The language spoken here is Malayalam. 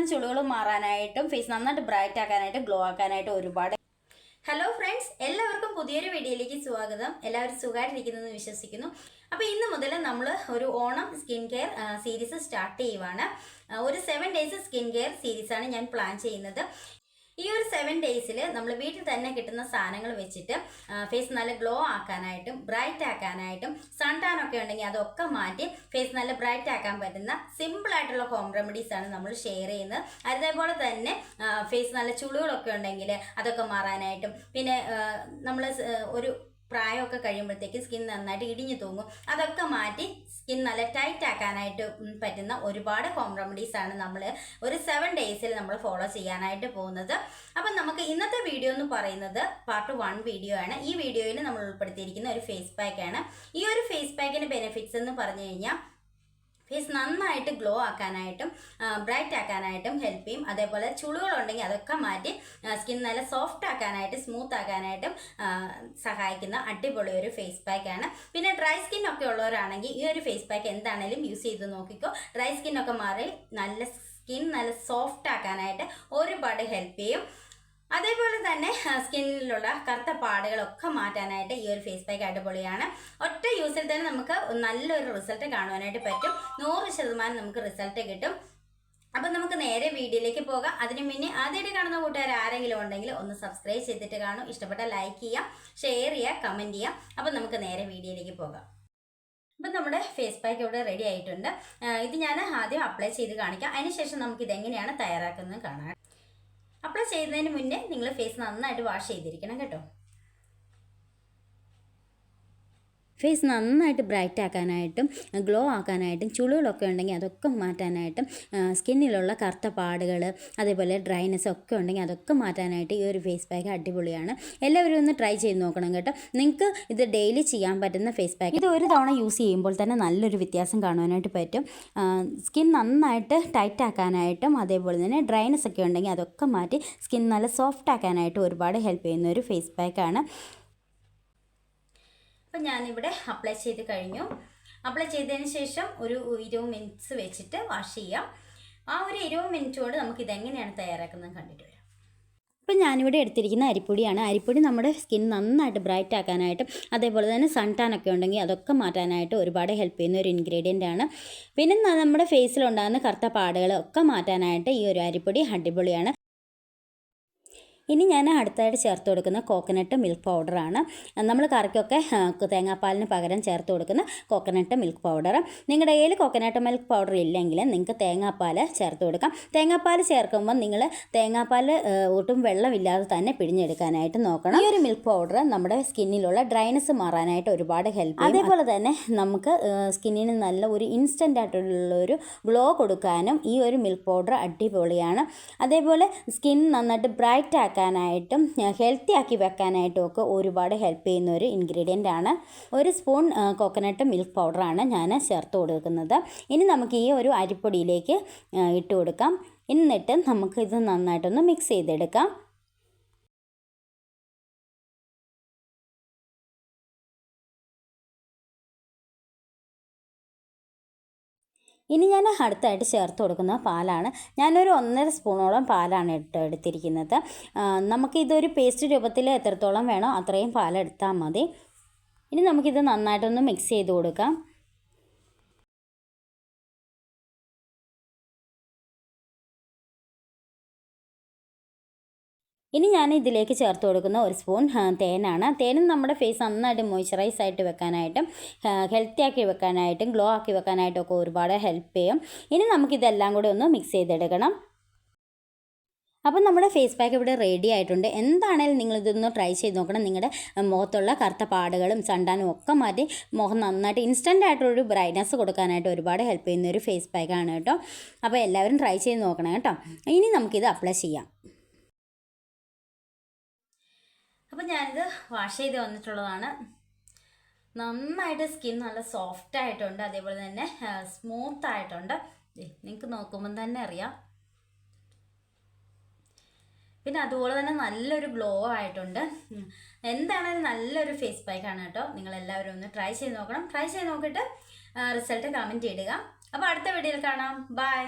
ഉണ്ടാകുന്ന ചുളികൾ മാറാനായിട്ടും ഫേസ് നന്നായിട്ട് ബ്രൈറ്റ് ആക്കാനായിട്ടും ഗ്ലോ ആക്കാനായിട്ടും ഒരുപാട്. ഹലോ ഫ്രണ്ട്സ് എല്ലാവർക്കും പുതിയൊരു വീഡിയോയിലേക്ക് സ്വാഗതം. എല്ലാവരും സുഖമായിട്ടിരിക്കുന്നു വിശ്വസിക്കുന്നു. അപ്പോൾ ഇന്ന് മുതൽ നമ്മൾ ഒരു Onam skin care series start ചെയ്യുവാണ്. ഒരു സെവൻ ഡേയ്സ് സ്കിൻ കെയർ സീരീസാണ് ഞാൻ പ്ലാൻ ചെയ്യുന്നത്. ഈ ഒരു സെവൻ ഡേയ്സിൽ നമ്മൾ വീട്ടിൽ തന്നെ കിട്ടുന്ന സാധനങ്ങൾ വെച്ചിട്ട് ഫേസ് നല്ല ഗ്ലോ ആക്കാനായിട്ടും ബ്രൈറ്റ് ആക്കാനായിട്ടും സൺടാൻ ഒക്കെ ഉണ്ടെങ്കിൽ അതൊക്കെ മാറ്റി ഫേസ് നല്ല ബ്രൈറ്റ് ആക്കാൻ പറ്റുന്ന സിമ്പിൾ ആയിട്ടുള്ള ഹോം റെമഡീസ് ആണ് നമ്മൾ ഷെയർ ചെയ്യുന്നത്. അതേപോലെ തന്നെ ഫേസ് നല്ല ചുളികളൊക്കെ ഉണ്ടെങ്കിൽ അതൊക്കെ മാറാനായിട്ടും പിന്നെ നമ്മൾ ഒരു പ്രായമൊക്കെ കഴിയുമ്പോഴത്തേക്ക് സ്കിൻ നന്നായിട്ട് ഇടിഞ്ഞു തൂങ്ങും. അതൊക്കെ മാറ്റി സ്കിൻ നല്ല ടൈറ്റ് ആക്കാനായിട്ട് പറ്റുന്ന ഒരുപാട് ഹോം റെമഡീസ് ആണ് നമ്മൾ ഒരു സെവൻ ഡേയ്സിൽ നമ്മൾ ഫോളോ ചെയ്യാനായിട്ട് പോകുന്നത്. അപ്പം നമുക്ക് ഇന്നത്തെ വീഡിയോ എന്ന് പറയുന്നത് പാർട്ട് വൺ വീഡിയോ ആണ്. ഈ വീഡിയോയിൽ നമ്മൾ ഉൾപ്പെടുത്തിയിരിക്കുന്ന ഒരു ഫേസ് പാക്കാണ് ഈ ഒരു ഫേസ് പാക്കിന്റെ ബെനിഫിറ്റ്സ് എന്ന് പറഞ്ഞു കഴിഞ്ഞാൽ ഫേസ് നന്നായിട്ട് ഗ്ലോ ആക്കാനായിട്ടും ബ്രൈറ്റ് ആക്കാനായിട്ടും ഹെൽപ്പ് ചെയ്യും. അതേപോലെ ചുളികളുണ്ടെങ്കിൽ അതൊക്കെ മാറ്റി സ്കിൻ നല്ല സോഫ്റ്റ് ആക്കാനായിട്ട് സ്മൂത്ത് ആക്കാനായിട്ടും സഹായിക്കുന്ന അടിപൊളി ഒരു ഫേസ് പാക്കാണ് പിന്നെ ഡ്രൈ സ്കിൻ ഒക്കെ ഉള്ളവരാണെങ്കിൽ ഈ ഒരു ഫേസ് പാക്ക് എന്താണേലും യൂസ് ചെയ്ത് നോക്കിക്കോ. ഡ്രൈ സ്കിൻ ഒക്കെ മാറി നല്ല സ്കിൻ നല്ല സോഫ്റ്റ് ആക്കാനായിട്ട് ഒരുപാട് ഹെൽപ്പ് ചെയ്യും. അതേപോലെ തന്നെ സ്കിന്നിലുള്ള കറുത്ത പാടുകളൊക്കെ മാറ്റാനായിട്ട് ഈ ഒരു ഫേസ് പാക്ക് അടിപൊളിയാണ്. ഒറ്റ യൂസിൽ തന്നെ നമുക്ക് നല്ലൊരു റിസൾട്ട് കാണുവാനായിട്ട് പറ്റും. നൂറ് ശതമാനം നമുക്ക് റിസൾട്ട് കിട്ടും. അപ്പം നമുക്ക് നേരെ വീഡിയോയിലേക്ക് പോകാം. അതിന് മുന്നേ ആദ്യമായിട്ട് കാണുന്ന കൂട്ടുകാർ ആരെങ്കിലും ഉണ്ടെങ്കിൽ ഒന്ന് സബ്സ്ക്രൈബ് ചെയ്തിട്ട് കാണും. ഇഷ്ടപ്പെട്ട ലൈക്ക് ചെയ്യാം ഷെയർ ചെയ്യുക കമന്റ് ചെയ്യാം. അപ്പം നമുക്ക് നേരെ വീഡിയോയിലേക്ക് പോകാം. അപ്പം നമ്മുടെ ഫേസ് പാക്ക് ഇവിടെ റെഡി ആയിട്ടുണ്ട്. ഇത് ഞാൻ ആദ്യം അപ്ലൈ ചെയ്ത് കാണിക്കാം. അതിനുശേഷം നമുക്ക് ഇതെങ്ങനെയാണ് തയ്യാറാക്കുന്നത് കാണാം. അപ്ലൈ ചെയ്യുന്നതിന് മുന്നേ നിങ്ങൾ ഫേസ് നന്നായിട്ട് വാഷ് ചെയ്തിരിക്കണം കേട്ടോ. ഫേസ് നന്നായിട്ട് ബ്രൈറ്റ് ആക്കാനായിട്ടും ഗ്ലോ ആക്കാനായിട്ടും ചുളികളൊക്കെ ഉണ്ടെങ്കിൽ അതൊക്കെ മാറ്റാനായിട്ടും സ്കിന്നിലുള്ള കറുത്ത പാടുകൾ അതേപോലെ ഡ്രൈനെസ് ഒക്കെ ഉണ്ടെങ്കിൽ അതൊക്കെ മാറ്റാനായിട്ട് ഈ ഒരു ഫേസ് പാക്ക് അടിപൊളിയാണ്. എല്ലാവരും ഒന്ന് ട്രൈ ചെയ്ത് നോക്കണം കേട്ടോ. നിങ്ങൾക്ക് ഇത് ഡെയിലി ചെയ്യാൻ പറ്റുന്ന ഫേസ് പാക്ക് ഇത് ഒരു തവണ യൂസ് ചെയ്യുമ്പോൾ തന്നെ നല്ലൊരു വ്യത്യാസം കാണുവാനായിട്ട് പറ്റും. സ്കിൻ നന്നായിട്ട് ടൈറ്റ് ആക്കാനായിട്ടും അതേപോലെ തന്നെ ഡ്രൈനെസ് ഒക്കെ ഉണ്ടെങ്കിൽ അതൊക്കെ മാറ്റി സ്കിൻ നല്ല സോഫ്റ്റ് ആക്കാനായിട്ട് ഒരുപാട് ഹെൽപ്പ് ചെയ്യുന്ന ഒരു ഫേസ് പാക്കാണ് അപ്പം ഞാനിവിടെ അപ്ലൈ ചെയ്ത് കഴിഞ്ഞു. അപ്ലൈ ചെയ്തതിന് ശേഷം ഒരു ഇരുപത് മിനിറ്റ്സ് വെച്ചിട്ട് വാഷ് ചെയ്യാം. ആ ഒരു ഇരുപത് മിനിറ്റോട് നമുക്ക് ഇതെങ്ങനെയാണ് തയ്യാറാക്കുന്നത് കണ്ടിട്ട് വരാം. ഇപ്പം ഞാനിവിടെ എടുത്തിരിക്കുന്ന അരിപ്പൊടിയാണ്. അരിപ്പൊടി നമ്മുടെ സ്കിൻ നന്നായിട്ട് ബ്രൈറ്റ് ആക്കാനായിട്ട് അതേപോലെ തന്നെ സൺ ടാൻ ഒക്കെ ഉണ്ടെങ്കിൽ അതൊക്കെ മാറ്റാനായിട്ട് ഒരുപാട് ഹെൽപ്പ് ചെയ്യുന്ന ഒരു ഇൻഗ്രീഡിയന്റ് ആണ്. പിന്നെ നമ്മുടെ ഫേസിലുണ്ടാകുന്ന കറുത്ത പാടുകളൊക്കെ മാറ്റാനായിട്ട് ഈ ഒരു അരിപ്പൊടി അടിപൊളിയാണ്. ഇനി ഞാൻ അടുത്തായിട്ട് ചേർത്ത് കൊടുക്കുന്ന കോക്കനട്ട് മിൽക്ക് പൗഡറാണ് നമ്മൾ കറിക്കൊക്കെ തേങ്ങാപ്പാലിന് പകരം ചേർത്ത് കൊടുക്കുന്ന കോക്കനട്ട് മിൽക്ക് പൗഡർ നിങ്ങളുടെ കയ്യിൽ കോക്കനട്ട് മിൽക്ക് പൗഡർ ഇല്ലെങ്കിൽ നിങ്ങൾക്ക് തേങ്ങാപ്പാൽ ചേർത്ത് കൊടുക്കാം. തേങ്ങാപ്പാൽ ചേർക്കുമ്പോൾ നിങ്ങൾ തേങ്ങാപ്പാൽ ഒട്ടും വെള്ളമില്ലാതെ തന്നെ പിഴിഞ്ഞെടുക്കാനായിട്ട് നോക്കണം. ഈ ഒരു മിൽക്ക് പൗഡർ നമ്മുടെ സ്കിന്നിലുള്ള ഡ്രൈനസ് മാറാനായിട്ട് ഒരുപാട് ഹെൽപ്പ് ചെയ്യും. അതേപോലെ തന്നെ നമുക്ക് സ്കിന്നിന് നല്ല ഒരു ഇൻസ്റ്റന്റ് ആയിട്ടുള്ള ഒരു ഗ്ലോ കൊടുക്കാനും ഈ ഒരു മിൽക്ക് പൗഡർ അടിപൊളിയാണ്. അതേപോലെ സ്കിൻ നന്നായിട്ട് ബ്രൈറ്റ് ആക്കാനായിട്ടും ഹെൽത്തി ആക്കി വെക്കാനായിട്ടും ഒക്കെ ഒരുപാട് ഹെൽപ്പ് ചെയ്യുന്ന ഒരു ഇൻഗ്രീഡിയന്റ് ആണ്. ഒരു സ്പൂൺ കോക്കനട്ട് മിൽക്ക് പൗഡറാണ് ഞാൻ ചേർത്ത് കൊടുക്കുന്നത്. ഇനി നമുക്ക് ഈ ഒരു അരിപ്പൊടിയിലേക്ക് ഇട്ട് കൊടുക്കാം. എന്നിട്ട് നമുക്ക് ഇത് നന്നായിട്ടൊന്ന് മിക്സ് ചെയ്തെടുക്കാം. ഇനി ഞാൻ അടുത്തായിട്ട് ചേർത്ത് കൊടുക്കുന്ന പാലാണ് ഞാനൊരു ഒന്നര സ്പൂണോളം പാലാണ് ഇട്ട് എടുത്തിരിക്കുന്നത്. നമുക്കിതൊരു പേസ്റ്റ് രൂപത്തിൽ എത്രത്തോളം വേണോ അത്രയും പാലെടുത്താൽ മതി. ഇനി നമുക്കിത് നന്നായിട്ടൊന്ന് മിക്സ് ചെയ്ത് കൊടുക്കാം. ഇനി ഞാൻ ഇതിലേക്ക് ചേർത്ത് കൊടുക്കുന്ന ഒരു സ്പൂൺ തേനാണ്. തേനും നമ്മുടെ ഫേസ് നന്നായിട്ട് മോയ്സ്ചറൈസ് ആയിട്ട് വെക്കാനായിട്ടും ഹെൽത്തി ആക്കി വെക്കാനായിട്ടും ഗ്ലോ ആക്കി വെക്കാനായിട്ടും ഒക്കെ ഒരുപാട് ഹെൽപ്പ് ചെയ്യും. ഇനി നമുക്കിതെല്ലാം കൂടി ഒന്ന് മിക്സ് ചെയ്തെടുക്കണം. അപ്പം നമ്മുടെ ഫേസ് പാക്ക് ഇവിടെ റെഡി ആയിട്ടുണ്ട്. എന്താണേലും നിങ്ങൾ ഇതൊന്ന് ട്രൈ ചെയ്ത് നോക്കണം. നിങ്ങളുടെ മുഖത്തുള്ള കറുത്ത പാടുകളും ചണ്ടാനും ഒക്കെ മാറ്റി മുഖം നന്നായിട്ട് ഇൻസ്റ്റന്റ് ആയിട്ടൊരു ബ്രൈറ്റ്നസ് കൊടുക്കാനായിട്ട് ഒരുപാട് ഹെൽപ്പ് ചെയ്യുന്ന ഒരു ഫേസ് പാക്കാണ് കേട്ടോ. അപ്പോൾ എല്ലാവരും ട്രൈ ചെയ്ത് നോക്കണം കേട്ടോ. ഇനി നമുക്കിത് അപ്ലൈ ചെയ്യാം. അപ്പം ഞാനിത് വാഷ് ചെയ്ത് വന്നിട്ടുള്ളതാണ്. നന്നായിട്ട് സ്കിൻ നല്ല സോഫ്റ്റ് ആയിട്ടുണ്ട്. അതേപോലെ തന്നെ സ്മൂത്ത് ആയിട്ടുണ്ട്. നിങ്ങൾക്ക് നോക്കുമ്പം തന്നെ അറിയാം. പിന്നെ അതുപോലെ തന്നെ നല്ലൊരു ഗ്ലോ ആയിട്ടുണ്ട്. എന്താണെങ്കിലും നല്ലൊരു ഫേസ് പാക്കാണ് കേട്ടോ. നിങ്ങൾ എല്ലാവരും ഒന്ന് ട്രൈ ചെയ്ത് നോക്കണം. ട്രൈ ചെയ്ത് നോക്കിയിട്ട് റിസൾട്ട് കമന്റ് ചെയ്യുക അപ്പോൾ അടുത്ത വീഡിയോയിൽ കാണാം. ബൈ